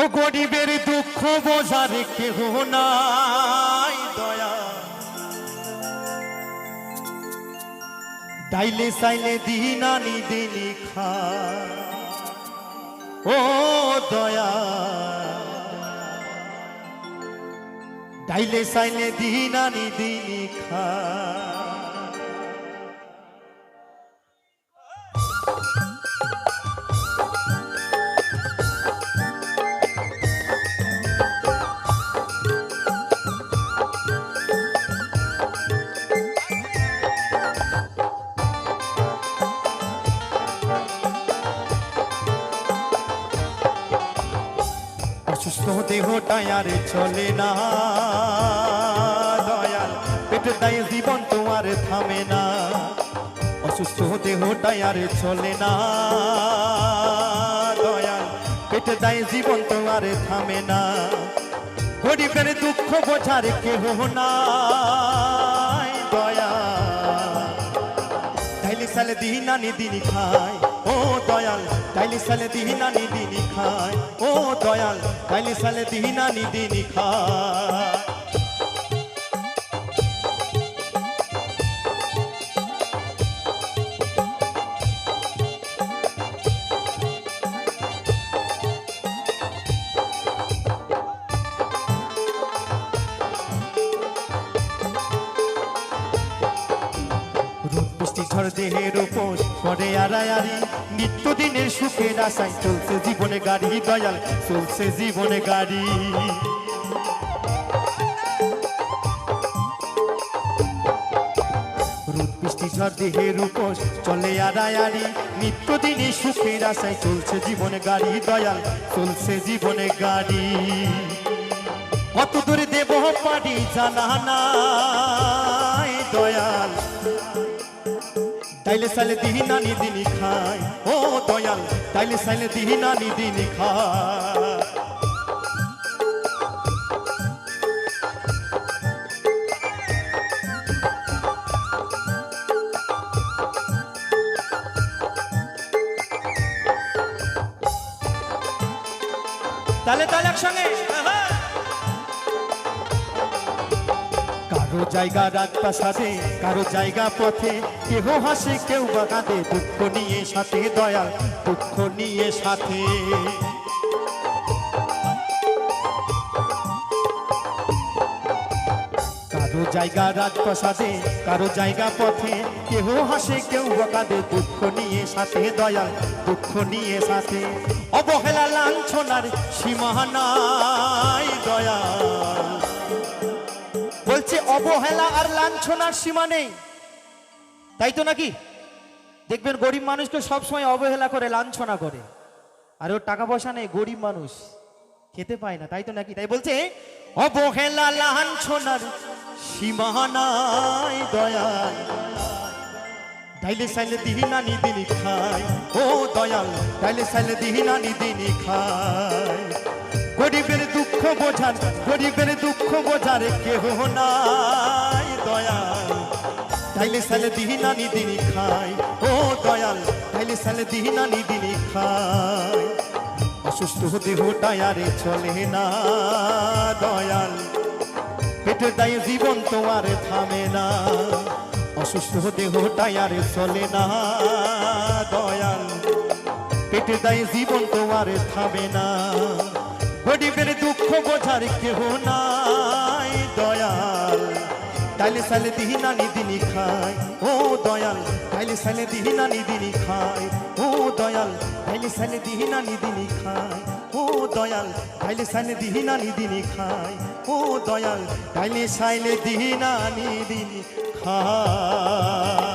ও গরিবের দুঃখ বোঝার কেহ নাই দয়া। ডাইলে সাইলে দিনানি দিনি খা। ও দয়া। ডাইলে সাইলে দিনানি দিনি খা। অসুস্থ দেহটাই আর চলে না। দয়াল দায়ে জীবন তোমার থামে না। অসুস্থ দেহটাই আর চলে না। দয়াল দায়ে জীবন তোমার থামে না। হরি গরিবের দুঃখ বোঝার কেহ না তাইলে সালে দিহিনা নিদিনি খায়। ও দয়াল তাইলে সালে দিহিনা নিদিনি খায়। ও দয়াল তাইলে সালে দিহিনা নিদিনি খায় ঝড় দেহের উপর পরে আড়ায়ারি নিত্যদিনের সুখের আশায় চলছে জীবনে গাড়ি, দয়াল, চলছে জীবনে গাড়ি। ঝড় দেহের উপর চলে আড়ায়ারি নিত্যদিনের সুখের আশায় চলছে জীবনে গাড়ি, দয়াল, চলছে জীবনে গাড়ি। কত দূরে দেব পারি জানা নাই, দয়াল। তাইলে সাইলে দিহি নানি দিনি খায় ও দয়াল, তাইলে সাইলে দিহি নানি দিনি খায় তাহলে তাহলে একসঙ্গে কারও জায়গা রাজপ্রাসাদে, কারও জায়গা পথে, কেহ হাসে, কেউ বা কাঁদে, দুঃখ নিয়ে সাথে দয়াল, দুঃখ নিয়ে সাথে। কারও জায়গা রাজপ্রাসাদে, কারও জায়গা পথে, কেহ হাসে, কেউ বা কাঁদে, দুঃখ নিয়ে সাথে দয়াল, দুঃখ নিয়ে সাথে। অবহেলা, লাঞ্ছনার সীমানাই দয়াল। অবহেলা আর লাঞ্ছনার সীমা নেই। তাই তো নাকি? দেখবেন গরিব মানুষকে সবসময় অবহেলা করে, লাঞ্ছনা করে। আর ওর টাকা পয়সা নেই, গরিব মানুষ। খেতে পায় না, তাই তো নাকি? তাই বলছে, অবহেলা, লাঞ্ছনার সীমা নাই, দয়াল। তাইলে সাইলে দিহিনা নিদিনি খায়। ও দয়াল তাইলে সাইলে দিহিনা নিদিনি খায়। গরিবের দুঃখ বোঝার, গরিবের দুঃখ বোঝার কেহ নাই দয়াল। তাইলে সাইলে দিহিনা নিদিনি খায় ও দয়াল তাইলে সালে দিহিনা নিদিনি খায় অসুস্থ দেহটাই আরে চলে না দয়াল। পেটের দায়ে জীবন তোমার থামে না। অসুস্থ দেহটাই আর চলে না দয়াল। পেটের দায়ে জীবন তোমার থামে না। গরিবের দুঃখ বোঝার কেহ নাই, দয়াল। তাইলে সালে দিহিনা নিদিনি খায়, ও দয়াল। তাইলে সালে দিহিনা নিদিনি খায়, ও দয়াল। তাইলে সালে দিহিনা নিদিনি খায়, ও দয়াল। তাইলে সাইলে দিহিনা নিদিনি খায়, ও দয়াল। তাইলে সাইলে দিহিনা নিদিনি খায়।